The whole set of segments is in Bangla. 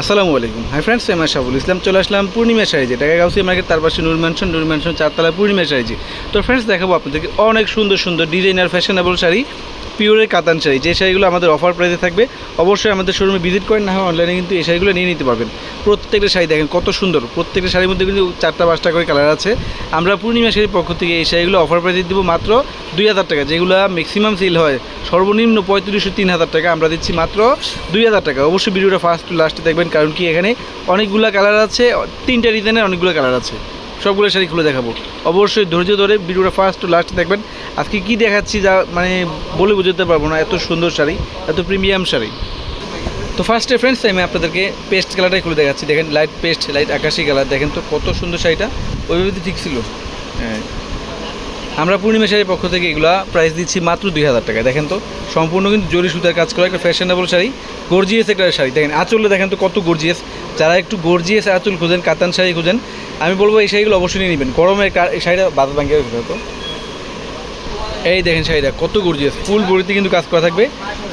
আসসালামু আলাইকুম। হাই ফ্রেন্ডস আমি আশাফুল ইসলাম। চলে আসলাম পূর্ণিমা সাইজে টাকা গাউসি মার্কেট, তার পাশে নূর ম্যানশন নূর ম্যানশন চারতলা পূর্ণিমা সাইজে তো ফ্রেন্ডস দেখাবো আপনাদেরকে অনেক সুন্দর সুন্দর ডিজাইনার ফ্যাশনেবল শাড়ি। পিওরের কাতান শাড়ি, যে শাড়িগুলো আমাদের অফার প্রাইসে থাকবে, অবশ্যই আমাদের শোরুমে ভিজিট করেন, না হয় অনলাইনে কিন্তু এই শাড়িগুলো নিয়ে নিতে পারবেন। প্রত্যেকটা শাড়ি দেখেন কত সুন্দর, প্রত্যেকটা শাড়ির মধ্যে কিন্তু চারটা পাঁচটা করে কালার আছে। আমরা পূর্ণিমা শাড়ির পক্ষ থেকে এই শাড়িগুলো অফার প্রাইসে দেবো মাত্র দুই হাজার টাকা, যেগুলো ম্যাক্সিমাম সেল হয় সর্বনিম্ন পঁয়ত্রিশশো তিন হাজার টাকা, আমরা দিচ্ছি মাত্র দুই হাজার টাকা। অবশ্যই ভিডিওটা ফার্স্ট টু লাস্টে দেখবেন, কারণ কি এখানে অনেকগুলো কালার আছে, তিনটা ডিজাইনের অনেকগুলো কালার আছে। সবগুলো শাড়ি খুলে দেখাবো। অবশ্যই ধৈর্য ধরে ভিডিওটা ফার্স্ট টু লাস্ট দেখবেন। আজকে কি দেখাচ্ছি যা মানে বলে বোঝাতে পারব না, এত সুন্দর শাড়ি, এত প্রিমিয়াম শাড়ি। তো ফার্স্টে ফ্রেন্ডস আমি আপনাদেরকে পেস্ট কালারটাই খুলে দেখাচ্ছি। দেখেন লাইট পেস্ট লাইট আকাশি কালার দেখেন তো কত সুন্দর শাড়িটা। ওইভাবে ঠিক ছিল। হ্যাঁ। আমরা পূর্ণিমা শাড়ির পক্ষ থেকে এগুলা প্রাইস দিচ্ছি মাত্র দুই হাজার টাকা দেখেন তো, সম্পূর্ণ কিন্তু জরি সুতার কাজ করা, একটা ফ্যাশনেবল শাড়ি গর্জিয়াস একটা শাড়ি। দেখেন আঁচলে দেখেন তো কত গর্জিয়াস যারা একটু গর্জিয়াস আঁচল খুঁজেন, কাতান শাড়ি খুঁজেন আমি বলব এই শাড়িগুলো অবশ্যই নিয়ে নেবেন। গরমের এই শাড়িটা বাদ ভাঙিয়ে তো এই দেখেন শাড়িটা, কত গর্জিয়াস। ফুল বড়িতে কিন্তু কাজ করা থাকবে।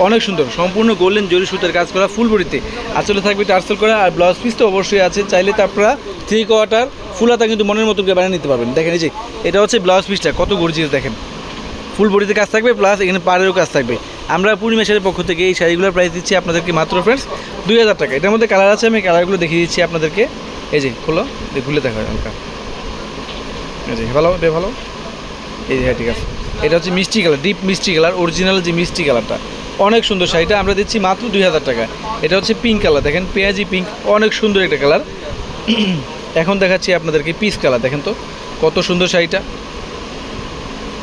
অনেক সুন্দর, সম্পূর্ণ গোল্ডেন জরি সুতার কাজ করা ফুল বড়িতে। আঁচলে থাকবে টার্সেল করা, আর ব্লাউজ পিস তো অবশ্যই আছে। চাইলে তো আপনারা থ্রি কোয়ার্টার ফুলাতা কিন্তু মনের মতো বানিয়ে নিতে পারবেন। দেখেন এই যে, এটা হচ্ছে ব্লাউজ পিসটা কত গর্জিয়াস দেখেন। ফুল বডিতে কাজ থাকবে প্লাস এখানে পাড়েরও কাজ থাকবে। আমরা পূর্ণিমা শাড়ির পক্ষ থেকে এই শাড়িগুলোর প্রাইস দিচ্ছি আপনাদেরকে মাত্র ফ্রেন্ডস দুই হাজার টাকা। এটার মধ্যে কালার আছে, আমি কালারগুলো দেখিয়ে দিচ্ছি আপনাদেরকে। এই যে, খোলো এই খুলে দেখা হয় হালকা। এই যে, ভালো বে ভালো। এই যে হ্যাঁ ঠিক আছে। এটা হচ্ছে মিষ্টি কালার, ডিপ মিষ্টি কালার অরিজিনাল যে মিষ্টি কালারটা। অনেক সুন্দর শাড়িটা, আমরা দিচ্ছি মাত্র দুই হাজার টাকা। এটা হচ্ছে পিঙ্ক কালার দেখেন, পেঁয়াজি পিঙ্ক অনেক সুন্দর একটা কালার এখন দেখাচ্ছি আপনাদেরকে পিস কালার দেখেন তো, কত সুন্দর শাড়িটা।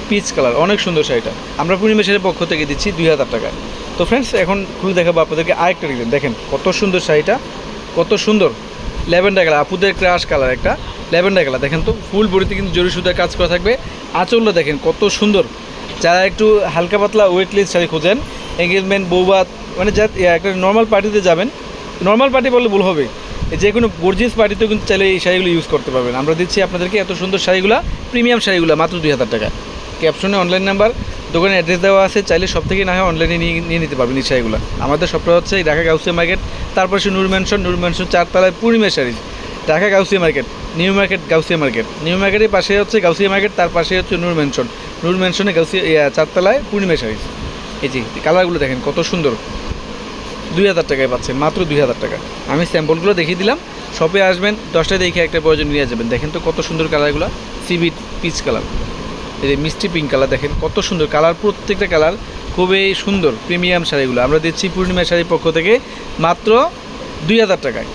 পিচ কালার অনেক সুন্দর শাড়িটা। আমরা পূর্ণিমেশের পক্ষ থেকে দিচ্ছি দুই হাজার টাকা। তো ফ্রেন্ডস এখন খুলে দেখাবো আপনাদেরকে আরেকটা ডিজাইন দেখেন, কত সুন্দর শাড়িটা, কত সুন্দর। ল্যাভেন্ডার কালার, আপুদের ক্রাশ কালার একটা ল্যাভেন্ডার কালার। দেখেন তো, ফুল বডিতে কিন্তু জরি সুতার কাজ করা থাকবে। আঁচলটা দেখেন কত সুন্দর। যারা একটু হালকা পাতলা ওয়েটলেস শাড়ি খোঁজেন এঙ্গেজমেন্ট বৌবাত মানে যা একটা নর্মাল পার্টিতে যাবেন নর্মাল পার্টি বললে ভুল হবে। যে কোনো গর্জিয়াস পার্টিতেও কিন্তু চাইলে এই শাড়িগুলো ইউজ করতে পারবেন। আমরা দিচ্ছি আপনাদেরকে এত সুন্দর শাড়িগুলো প্রিমিয়াম শাড়িগুলো, মাত্র দুই হাজার টাকা। ক্যাপশনে অনলাইন নাম্বার দোকানে অ্যাড্রেস দেওয়া আছে, চাইলে সব থেকে না হয় অনলাইনে নিয়ে নিয়ে নিতে পারবেন এই শাড়িগুলো। আমাদের সবটা হচ্ছে ঢাকা গাউসিয়া মার্কেট তারপর সে Noor mansion Noor mansion চারতলায় Purnima sari Dhaka Gausia market, new market, Gausia market. New মার্কেটের পাশে হচ্ছে গাউসিয়া মার্কেট, তার পাশে হচ্ছে নূর ম্যানশন নূর ম্যানশনে গাউসিয়া চারতলায় পূর্ণিমা শাড়ি এই যে কালারগুলো দেখেন, কত সুন্দর। দুই হাজার টাকায় পাচ্ছেন মাত্র দুই হাজার টাকা। আমি স্যাম্পলগুলো দেখিয়ে দিলাম। শপে আসবেন, দশটায় দেখে একটা প্রয়োজন নিয়ে যাবেন। দেখেন তো কত সুন্দর কালারগুলো, সিবিট, পিচ কালার। এই যে, মিষ্টি পিঙ্ক কালার দেখেন, কত সুন্দর। কালার, প্রত্যেকটা কালার খুবই সুন্দর, প্রিমিয়াম শাড়িগুলো। আমরা দিচ্ছি পূর্ণিমা শাড়ির পক্ষ থেকে। মাত্র দুই হাজার টাকায়।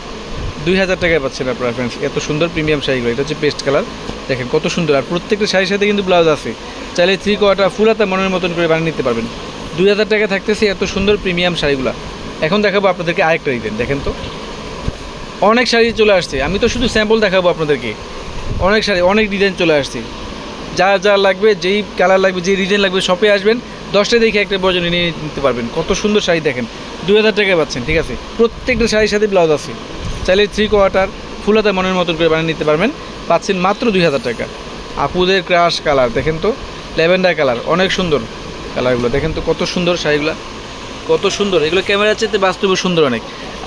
দুই হাজার টাকায় পাচ্ছেন আপনারা ফ্রেন্ডস এত সুন্দর প্রিমিয়াম শাড়িগুলো, এটা হচ্ছে পেস্ট কালার দেখেন, কত সুন্দর। আর প্রত্যেকটা শাড়ির সাথে কিন্তু ব্লাউজ আছে। চাইলে থ্রি কোয়ার্টার ফুল হাতা, মনের মতন করে বানিয়ে নিতে পারবেন। দুই হাজার টাকায় থাকতেছে এত সুন্দর প্রিমিয়াম শাড়িগুলো। এখন দেখাবো আপনাদেরকে আরেকটা ডিজাইন দেখেন তো। অনেক শাড়ি চলে আসছে। আমি তো শুধু স্যাম্পল দেখাবো আপনাদেরকে। অনেক শাড়ি, অনেক ডিজাইন চলে আসছে। যা যা লাগবে, যেই কালার লাগবে যেই ডিজাইন লাগবে শপে আসবেন। দশটা দেখে একটা বর্জন নিয়ে নিতে পারবেন। কত সুন্দর শাড়ি দেখেন। দুই হাজার টাকায় পাচ্ছেন, ঠিক আছে? প্রত্যেকটা শাড়ির সাথে ব্লাউজ আছে। চাইলে থ্রি কোয়ার্টার ফুলাতে মনের মতন করে বানিয়ে নিতে পারবেন। পাচ্ছেন মাত্র দুই হাজার টাকা। আপুদের ক্রাশ কালার দেখেন তো? ল্যাভেন্ডার কালার অনেক সুন্দর কালারগুলো দেখেন তো কত সুন্দর শাড়িগুলো। কত সুন্দর। এগুলো ক্যামেরার চাইতে বাস্তবে সুন্দর অনেক।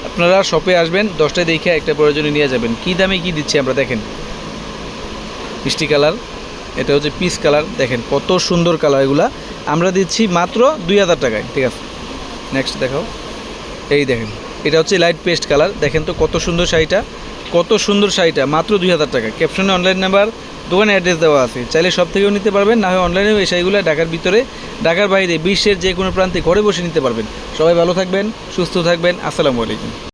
আপনারা শপে আসবেন, দশটায় দেখে একটা প্রয়োজনে নিয়ে যাবেন। কী দামে কী দিচ্ছি আমরা দেখেন। মিষ্টি কালার এটা হচ্ছে পিস কালার দেখেন কত সুন্দর কালার এগুলা। আমরা দিচ্ছি মাত্র দুই হাজার টাকায়, ঠিক আছে? নেক্সট দেখাও। এই দেখেন, এটা হচ্ছে লাইট পেস্ট কালার দেখেন তো কত সুন্দর শাড়িটা, কত সুন্দর শাড়িটা, মাত্র দুই হাজার টাকা। ক্যাপশনে অনলাইন নাম্বার দোকানে অ্যাড্রেস দেওয়া আছে। চাইলে সব থেকেও নিতে পারবেন, না হয় অনলাইনেও এই শাড়িগুলো ঢাকার ভিতরে, ঢাকার বাইরে, বিশ্বের যে কোনো প্রান্তে ঘরে বসে নিতে পারবেন। সবাই ভালো থাকবেন, সুস্থ থাকবেন। আসসালামু আলাইকুম।